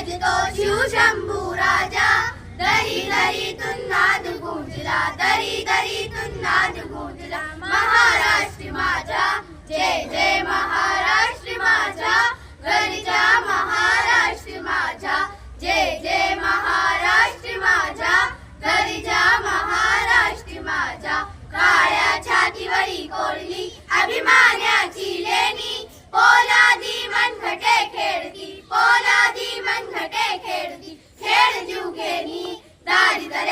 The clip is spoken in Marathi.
तो शिवशंभू राजा. दरी दरीतून नाद गुंजला दरी दरीतून नाद गुंजला. महाराष्ट्र माझा. जय जय महाराष्ट्र माझा. गरजा महाराष्ट्र माझा. जय जय महाराष्ट्र माझा. गरजा महाराष्ट्र माझा. काळ्या छातीवरी कोळली अभिमानाची solidariedade.